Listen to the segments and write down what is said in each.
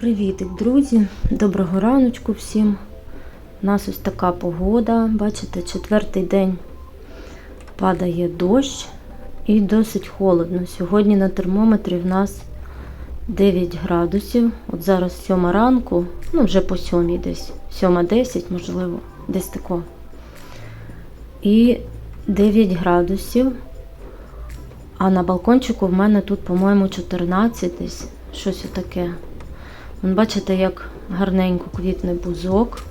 Привітик, друзі! Доброго раночку всім. У нас ось така погода. Бачите, четвертий день падає дощ і досить холодно. Сьогодні на термометрі в нас 9 градусів. От зараз 7 ранку, ну вже по 7 десь, 7-10, можливо, десь тако. І 9 градусів. А на балкончику в мене тут, по-моєму, 14 десь, щось отаке. Вон, бачите, як гарненько квітне бузок.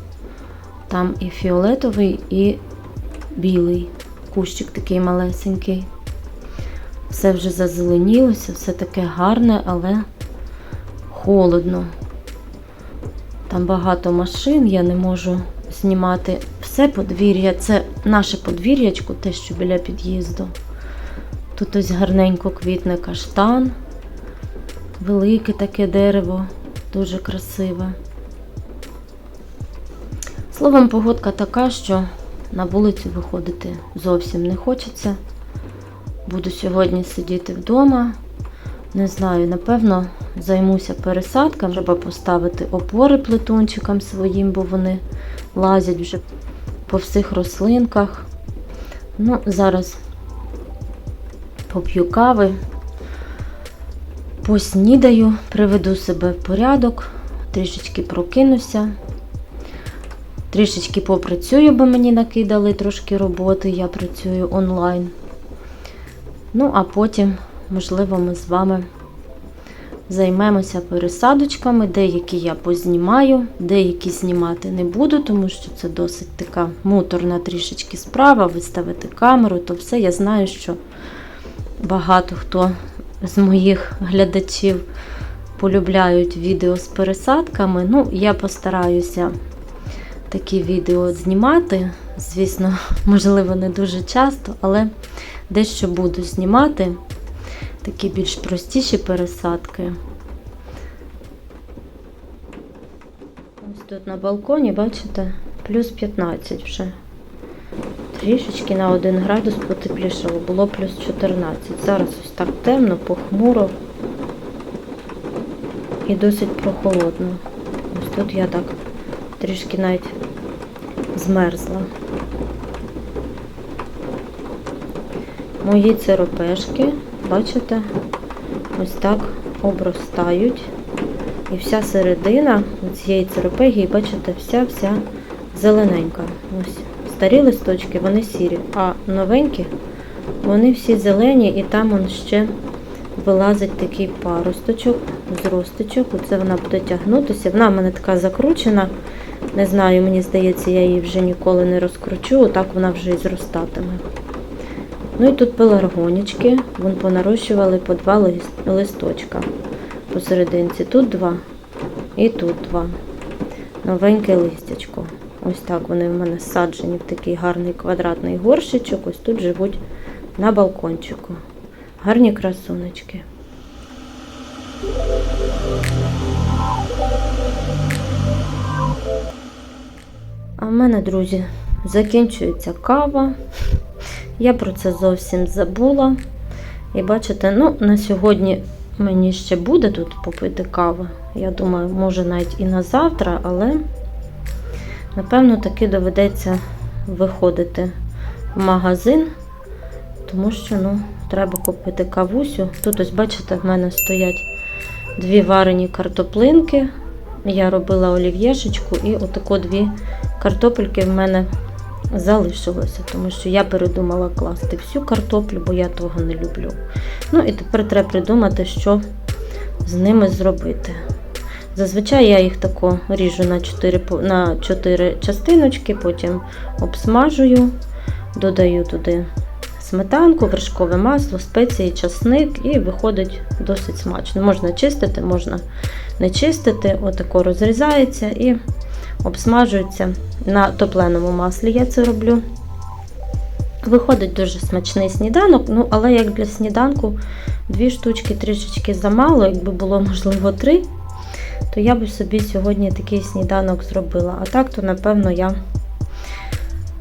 Там і фіолетовий, і білий. Кущик такий малесенький. Все вже зазеленілося, все таке гарне, але холодно. Там багато машин, я не можу знімати все подвір'я. Це наше подвір'ячко, те, що біля під'їзду. Тут ось гарненько квітне каштан, велике таке дерево, дуже красиве. Словом, погодка така, що на вулицю виходити зовсім не хочеться. Буду сьогодні сидіти вдома. Не знаю, напевно, займуся пересадком, треба поставити опори плетунчикам своїм, бо вони лазять вже по всіх рослинках. Ну, зараз поп'ю кави, поснідаю, приведу себе в порядок, трішечки прокинуся, трішечки попрацюю, бо мені накидали трошки роботи, я працюю онлайн. Ну, а потім, можливо, ми з вами займемося пересадочками. Деякі я познімаю, деякі знімати не буду, тому що це досить така муторна трішечки справа. Виставити камеру, то все я знаю, що багато хто з моїх глядачів полюбляють відео з пересадками. Ну, я постараюся такі відео знімати. Звісно, можливо, не дуже часто, але дещо буду знімати. Такі більш простіші пересадки. Ось тут на балконі, бачите, плюс 15 вже. Трішечки на 1 градус потеплішало, було плюс 14. Зараз ось так темно, похмуро і досить прохолодно. Ось тут я так трішки навіть змерзла. Мої церопешки, бачите, ось так обростають. І вся середина цієї церопегії, бачите, вся-вся зелененька. Ось старі листочки, вони сірі, а новенькі, вони всі зелені, і там он ще вилазить такий паросточок, зросточок. Оце вона буде тягнутися. Вона в мене така закручена. Не знаю, мені здається, я її вже ніколи не розкручу, отак вона вже і зростатиме. Ну і тут пеларгонічки, вон понарощували по два листочка посерединці. Тут два і тут два. Новеньке листячко. Ось так вони в мене саджені в такий гарний квадратний горщичок. Ось тут живуть на балкончику. Гарні красунечки. А в мене, друзі, закінчується кава. Я про це зовсім забула. І бачите, ну, на сьогодні мені ще буде тут попити кави. Я думаю, може навіть і на завтра, але напевно таки доведеться виходити в магазин, тому що ну, треба купити кавусю. Тут ось, бачите, в мене стоять дві варені картоплинки. Я робила олів'єшечку і отако дві картопельки в мене залишилося, тому що я передумала класти всю картоплю, бо я того не люблю. Ну і тепер треба придумати, що з ними зробити. Зазвичай я їх тако ріжу на 4, на 4 частиночки, потім обсмажую, додаю туди сметанку, вершкове масло, спеції, часник і виходить досить смачно. Можна чистити, можна не чистити, отако розрізається і обсмажується на топленому маслі. Я це роблю. Виходить дуже смачний сніданок, ну, але як для сніданку дві штучки трішечки замало, якби було, можливо, три, то я би собі сьогодні такий сніданок зробила. А так, то, напевно, я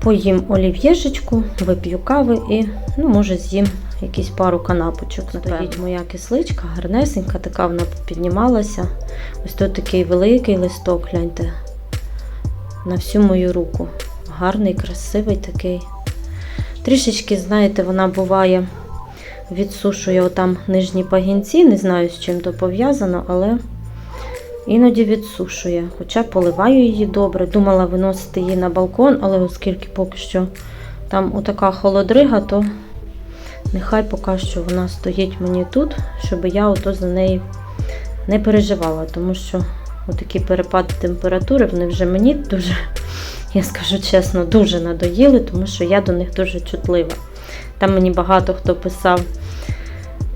поїм олів'єшечку, вип'ю кави і, ну, може, з'їм якісь пару канапочок. Стоїть моя кисличка, гарнесенька, така вона піднімалася. Ось тут такий великий листок, гляньте, на всю мою руку. Гарний, красивий такий. Трішечки, знаєте, вона буває, відсушує отам нижні пагінці, не знаю, з чим то пов'язано, але іноді відсушує. Хоча поливаю її добре. Думала виносити її на балкон, але оскільки поки що там отака холодрига, то нехай поки що вона стоїть мені тут, щоб я ото за неї не переживала, тому що отакі перепади температури, вони вже мені дуже, я скажу чесно, дуже надоїли, тому що я до них дуже чутлива. Там мені багато хто писав,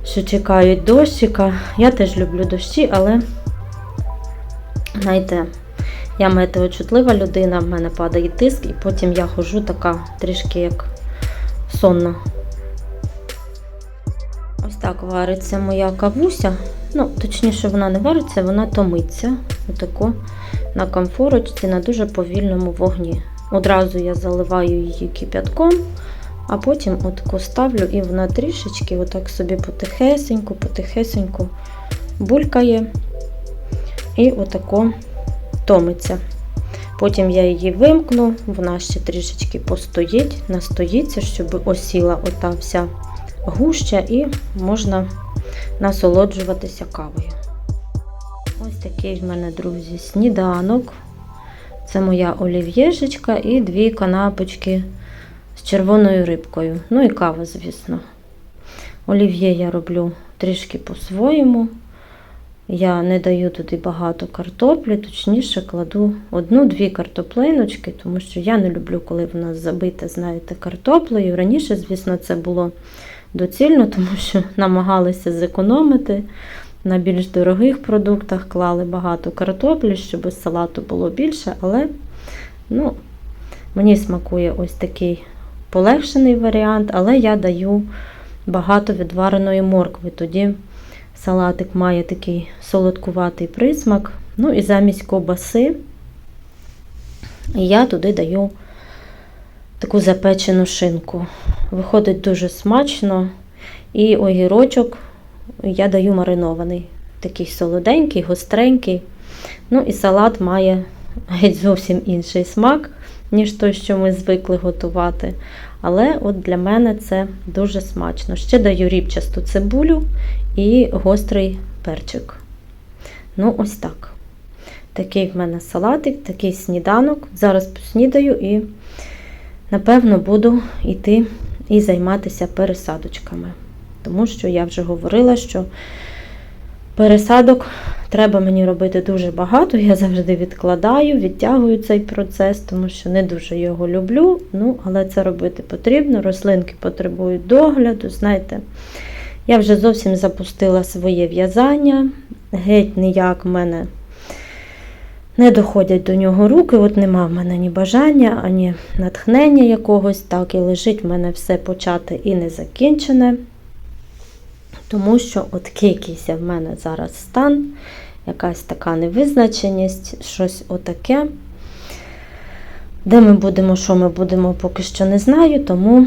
що чекають дощика. Я теж люблю дощі, але, знаєте, я метеочутлива людина, в мене падає тиск, і потім я ходжу така трішки як сонна. Ось так вариться моя кавуся. Ну, точніше, вона не вариться, вона томиться. Отако на комфорочці на дуже повільному вогні. Одразу я заливаю її кип'ятком, а потім отако ставлю і вона трішечки отак собі потихесеньку, потихесеньку булькає і отако томиться. Потім я її вимкну, вона ще трішечки постоїть, настоїться, щоб осіла ота вся гуща і можна насолоджуватися кавою. Ось такий в мене, друзі, сніданок. Це моя олів'єжечка і дві канапочки з червоною рибкою. Ну і кава, звісно. Олів'є я роблю трішки по-своєму. Я не даю туди багато картоплі, точніше кладу одну-дві картоплиночки, тому що я не люблю, коли вона забита, знаєте, картоплею. Раніше, звісно, це було доцільно, тому що намагалися зекономити. На більш дорогих продуктах клали багато картоплі, щоб салату було більше, але ну, мені смакує ось такий полегшений варіант, але я даю багато відвареної моркви. Тоді салатик має такий солодкуватий присмак. Ну і замість ковбаси я туди даю таку запечену шинку. Виходить дуже смачно. І огірочок я даю маринований. Такий солоденький, гостренький. Ну і салат має геть зовсім інший смак, ніж той, що ми звикли готувати. Але от для мене це дуже смачно. Ще даю рібчасту цибулю і гострий перчик. Ну, ось так. Такий в мене салатик, такий сніданок. Зараз поснідаю і, напевно, буду йти і займатися пересадочками. Тому що я вже говорила, що пересадок треба мені робити дуже багато. Я завжди відкладаю, відтягую цей процес, тому що не дуже його люблю. Ну, але це робити потрібно. Рослинки потребують догляду. Знаєте, я вже зовсім запустила своє в'язання. Геть ніяк в мене не доходять до нього руки. От нема в мене ні бажання, ані натхнення якогось. Так, і лежить в мене все почати і не закінчене. Тому що от якийсь в мене зараз стан, якась така невизначеність, щось отаке. Де ми будемо, що ми будемо, поки що не знаю. Тому,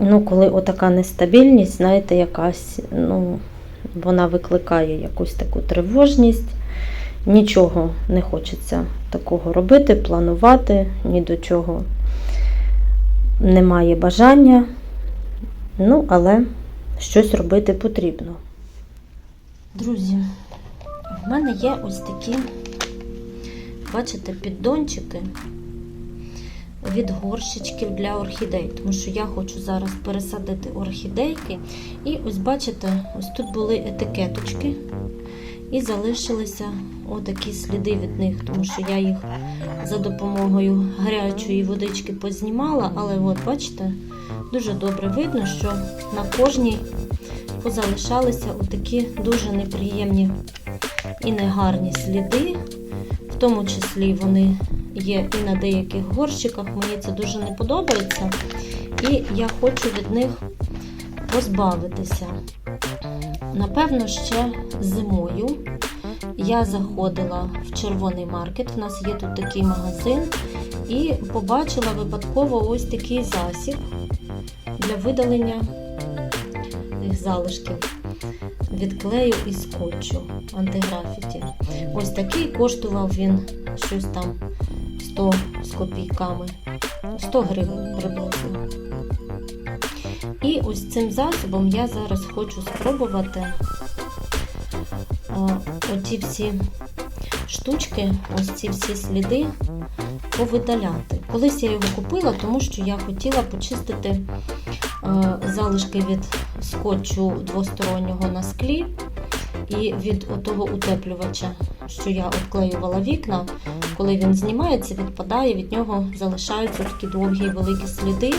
ну, коли отака нестабільність, знаєте, якась, ну, вона викликає якусь таку тривожність. Нічого не хочеться такого робити, планувати, ні до чого немає бажання. Ну, але щось робити потрібно. Друзі, в мене є ось такі, бачите, піддончики від горщичків для орхідей, тому що я хочу зараз пересадити орхідейки. І ось бачите, ось тут були етикеточки, і залишилися отакі сліди від них, тому що я їх за допомогою гарячої водички познімала, але от бачите, дуже добре видно, що на кожній позалишалися отакі дуже неприємні і негарні сліди. В тому числі вони є і на деяких горщиках. Мені це дуже не подобається. І я хочу від них позбавитися. Напевно, ще зимою я заходила в червоний маркет. У нас є тут такий магазин, і побачила випадково ось такий засіб для видалення залишків від клею і скотчу антиграфіті. Ось такий коштував він щось там 100 з копійками, 100 гривень приблизно. І ось цим засобом я зараз хочу спробувати а, оті всі штучки, ось ці всі сліди повидаляти. Колись я його купила, тому що я хотіла почистити залишки від скотчу двостороннього на склі і від отого утеплювача, що я обклеювала вікна. Коли він знімається, відпадає, від нього залишаються такі довгі і великі сліди.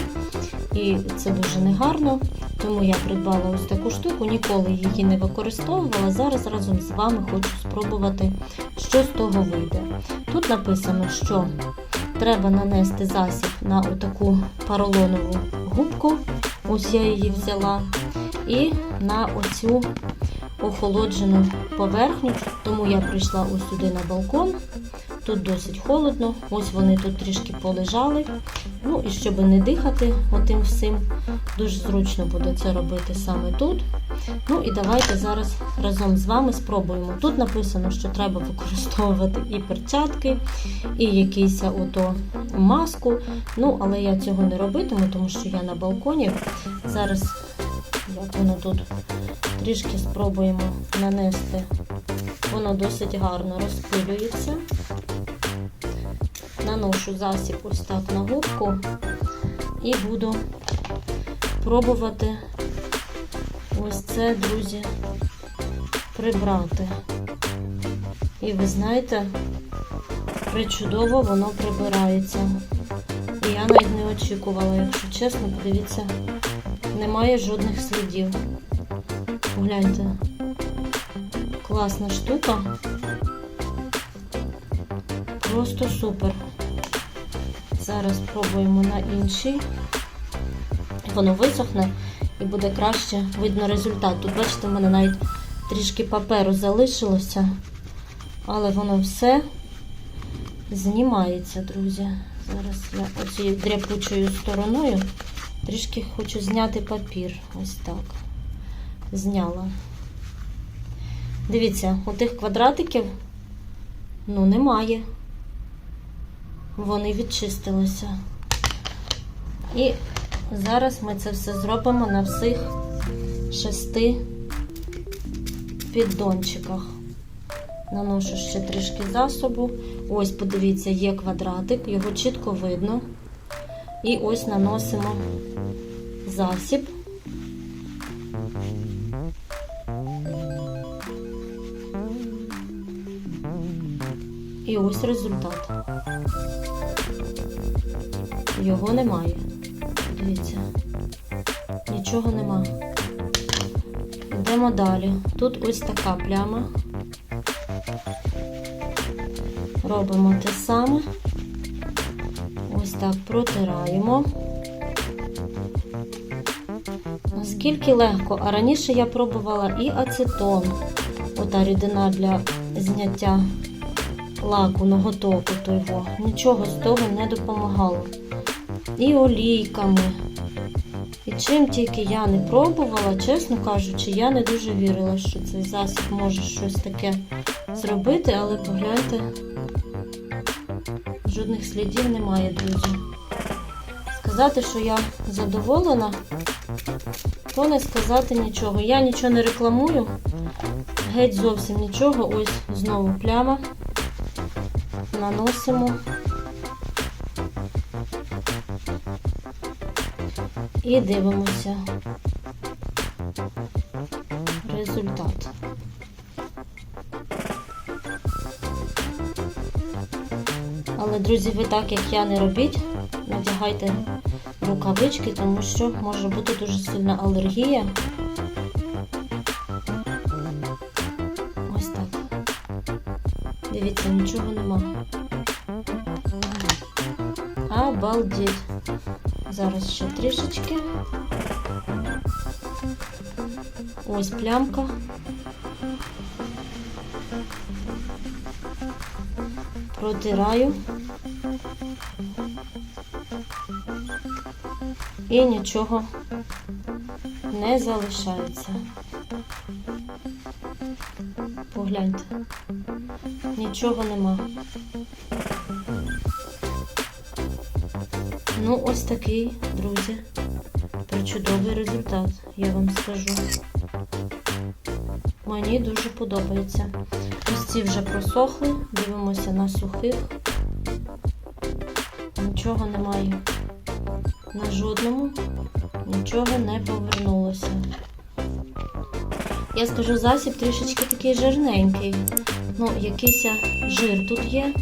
І це дуже негарно. Тому я придбала ось таку штуку, ніколи її не використовувала. Зараз разом з вами хочу спробувати, що з того вийде. Тут написано, що треба нанести засіб на отаку поролонову губку. Ось я її взяла. І на оцю охолоджену поверхню. Тому я прийшла ось сюди на балкон. Тут досить холодно, ось вони тут трішки полежали. Ну і щоб не дихати отим всім, дуже зручно буде це робити саме тут. Ну і давайте зараз разом з вами спробуємо. Тут написано, що треба використовувати і перчатки, і якийсь ото маску. Ну, але я цього не робитиму, тому що я на балконі. Зараз, як воно тут трішки спробуємо нанести. Воно досить гарно розпилюється. Наношу засіб ось так на губку і буду пробувати ось це, друзі, прибрати. І ви знаєте, причудово воно прибирається. І я навіть не очікувала, якщо чесно, подивіться, немає жодних слідів. Погляньте, класна штука. Просто супер. Зараз спробуємо на інший. Воно висохне і буде краще видно результат. Тут, бачите, в мене навіть трішки паперу залишилося, але воно все знімається, друзі. Зараз я оцією дряпучою стороною трішки хочу зняти папір. Ось так. Зняла. Дивіться, у тих квадратиків ну, немає. Вони відчистилися. І зараз ми це все зробимо на всіх шести піддончиках. Наношу ще трішки засобу. Ось, подивіться, є квадратик, його чітко видно. І ось наносимо засіб. І ось результат. Його немає. Дивіться, нічого нема. Йдемо далі. Тут ось така пляма. Робимо те саме. Ось так протираємо. Наскільки легко, а раніше я пробувала і ацетон, ота рідина для зняття лаку ноготоку того. Нічого з того не допомагало. І олійками. І чим тільки я не пробувала, чесно кажучи, я не дуже вірила, що цей засіб може щось таке зробити, але погляньте, жодних слідів немає, друзі. Сказати, що я задоволена, то не сказати нічого. Я нічого не рекламую, геть зовсім нічого. Ось знову пляма. Наносимо. І дивимося результат. Але, друзі, ви так, як я не робіть, надягайте рукавички, тому що може бути дуже сильна алергія. Ось так. Дивіться, нічого нема. Обалдеть. Зараз ще трішечки. Ось плямка. Протираю. І нічого не залишається. Погляньте. Нічого нема. Ну, ось такий, друзі. Причудовий результат, я вам скажу. Мені дуже подобається. Ось ці вже просохли, дивимося на сухих. Нічого немає. На жодному нічого не повернулося. Я скажу, засіб трішечки такий жирненький. Ну, якийсь жир тут є.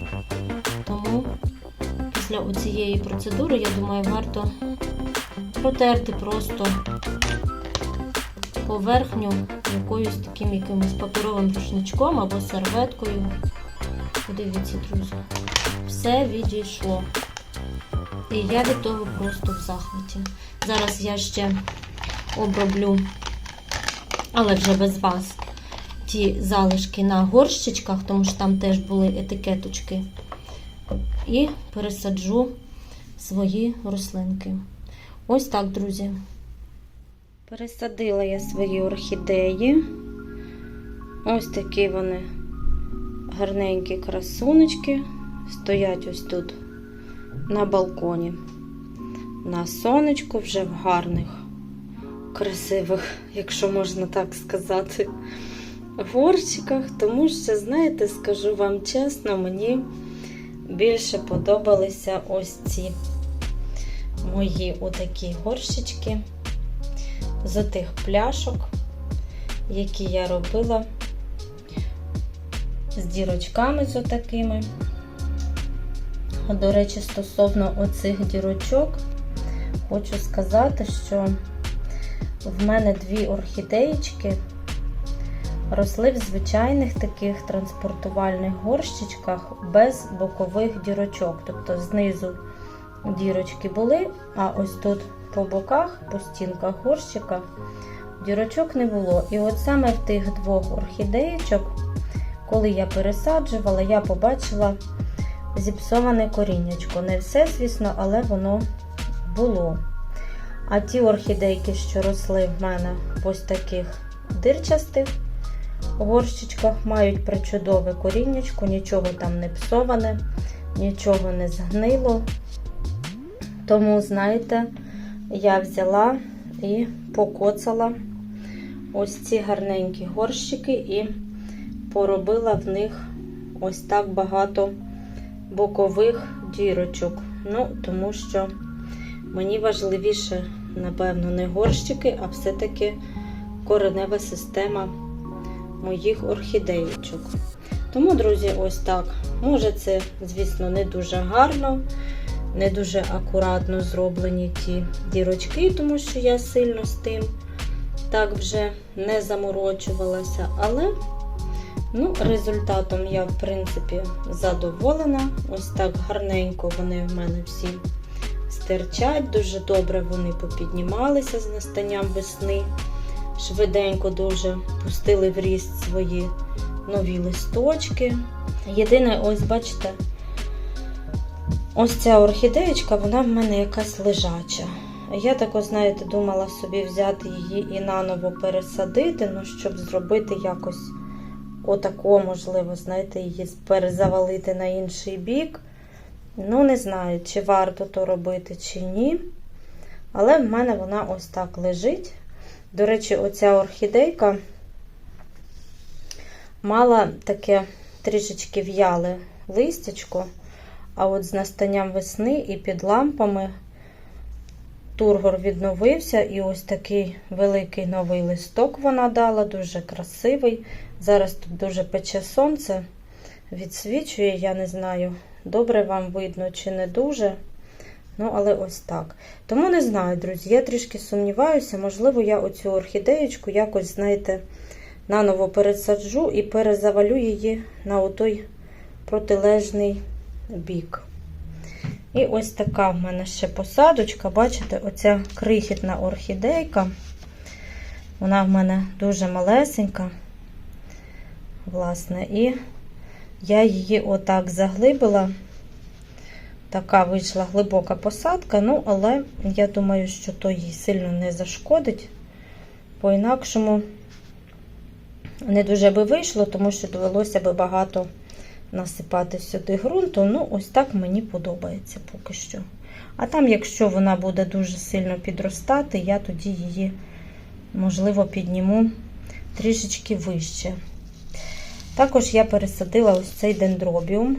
Тому після оцієї процедури, я думаю, варто протерти просто поверхню якоюсь таким якимось паперовим рушничком або серветкою. Подивіться, друзі, все відійшло. І я від того просто в захваті. Зараз я ще оброблю, але вже без вас, ті залишки на горщичках, тому що там теж були етикеточки. І пересаджу свої рослинки. Ось так, друзі. Пересадила я свої орхідеї. Ось такі вони гарненькі красунечки. Стоять ось тут на балконі. На сонечку вже в гарних, красивих, якщо можна так сказати, горщиках. Тому що, знаєте, скажу вам чесно, мені більше подобалися ось ці мої отакі горщички з отих пляшок, які я робила з дірочками з отакими. До речі, стосовно оцих дірочок, хочу сказати, що в мене дві орхідеєчки росли в звичайних таких транспортувальних горщичках без бокових дірочок. Тобто знизу дірочки були, а ось тут по боках, по стінках горщика дірочок не було. І от саме в тих двох орхідеєчок, коли я пересаджувала, я побачила зіпсоване коріннячко. Не все, звісно, але воно було. А ті орхідейки, що росли в мене ось таких дирчастих горщичках, мають причудове коріннячко, нічого там не псоване, нічого не згнило. Тому, знаєте, я взяла і покоцала ось ці гарненькі горщики і поробила в них ось так багато бокових дірочок. Ну, тому що мені важливіше, напевно, не горщики, а все-таки коренева система моїх орхідеїчок. Тому, друзі, ось так. Може, це, звісно, не дуже гарно, не дуже акуратно зроблені ті дірочки, тому що я сильно з тим так вже не заморочувалася. Але Ну, результатом я, в принципі, задоволена. Ось так гарненько вони в мене всі стирчать. Дуже добре вони попіднімалися з настанням весни. Швиденько дуже пустили в ріст свої нові листочки. Єдине, ось, бачите, ось ця орхідеєчка, вона в мене якась лежача. Я так, ось, знаєте, думала собі взяти її і наново пересадити, ну, щоб зробити якось отако, можливо, знаєте, її перезавалити на інший бік. Ну, не знаю, чи варто то робити, чи ні. Але в мене вона ось так лежить. До речі, оця орхідейка мала таке трішечки в'яле листячко, а от з настанням весни і під лампами тургор відновився, і ось такий великий новий листок вона дала, дуже красивий. Зараз тут дуже пече сонце, відсвічує, я не знаю, добре вам видно чи не дуже. Ну, але ось так. Тому не знаю, друзі, я трішки сумніваюся, можливо, я оцю орхідеєчку якось, знаєте, наново пересаджу і перезавалю її на отой протилежний бік. І ось така в мене ще посадочка. Бачите, оця крихітна орхідейка. Вона в мене дуже малесенька. Власне, і я її отак заглибила. Така вийшла глибока посадка, ну, але я думаю, що то їй сильно не зашкодить. По-інакшому не дуже би вийшло, тому що довелося би багато насипати сюди ґрунту. Ну, ось так мені подобається поки що. А там, якщо вона буде дуже сильно підростати, я тоді її, можливо, підніму трішечки вище. Також я пересадила ось цей дендробіум,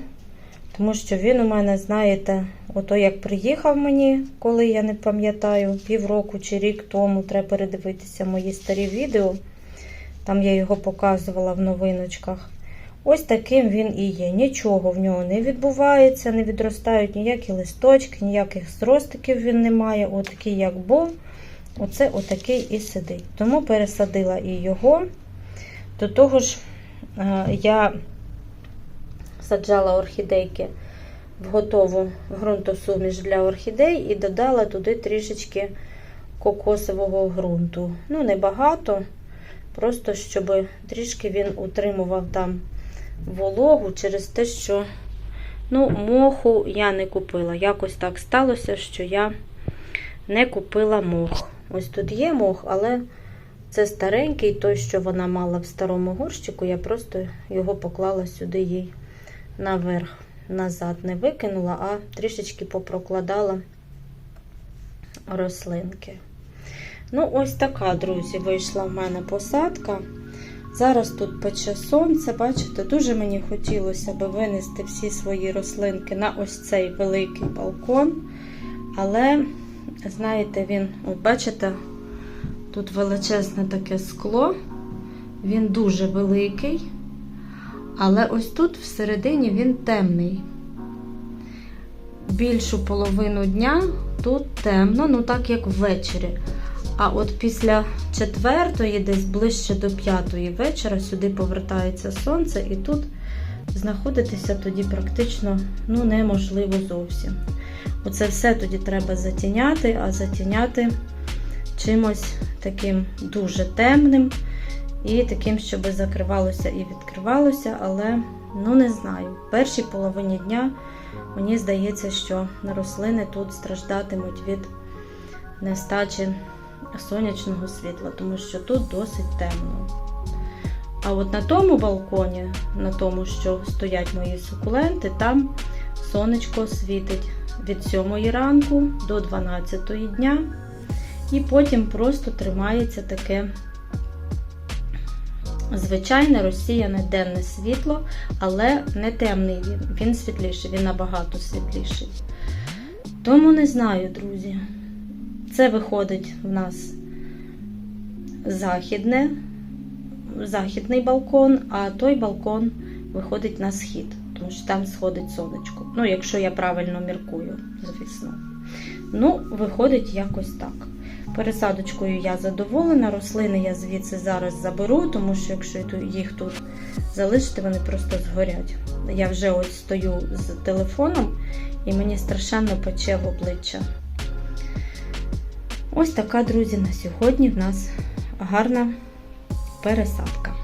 тому що він у мене, знаєте, ото як приїхав мені, коли я не пам'ятаю, півроку чи рік тому треба передивитися мої старі відео. Там я його показувала в новиночках. Ось таким він і є. Нічого в нього не відбувається, не відростають ніякі листочки, ніяких зростиків він не має. Отакий, як був, оце отакий і сидить. Тому пересадила і його. До того ж, е, я саджала орхідейки в готову ґрунтосуміш для орхідей і додала туди трішечки кокосового ґрунту. Ну, небагато, просто щоб трішки він утримував там вологу через те, що ну, моху я не купила. Якось так сталося, що я не купила мох. Ось тут є мох, але це старенький, той, що вона мала в старому горщику, я просто його поклала сюди їй наверх, назад не викинула, а трішечки попрокладала рослинки. Ну, ось така, друзі, вийшла в мене посадка. Зараз тут пече сонце, бачите, дуже мені хотілося б винести всі свої рослинки на ось цей великий балкон. Але, знаєте, він, от бачите, тут величезне таке скло, він дуже великий, але ось тут всередині він темний. Більшу половину дня тут темно, ну так як ввечері. А от після четвертої, десь ближче до п'ятої вечора, сюди повертається сонце, і тут знаходитися тоді практично ну, неможливо зовсім. Оце все тоді треба затіняти, а затіняти чимось таким дуже темним і таким, щоб закривалося і відкривалося, але ну не знаю. В першій половині дня мені здається, що рослини тут страждатимуть від нестачі сонячного світла, тому що тут досить темно. А от на тому балконі, на тому, що стоять мої сукуленти, там сонечко світить від 7 ранку до 12 дня. І потім просто тримається таке звичайне розсіяне денне світло, але не темний він, він світліший, він набагато світліший. Тому не знаю, друзі. Це виходить в нас західне, західний балкон, а той балкон виходить на схід, тому що там сходить сонечко. Ну, якщо я правильно міркую, звісно. Ну, виходить якось так. Пересадочкою я задоволена, рослини я звідси зараз заберу, тому що якщо їх тут залишити, вони просто згорять. Я вже ось стою з телефоном і мені страшенно пече в обличчя. Ось така, друзі, на сьогодні в нас гарна пересадка.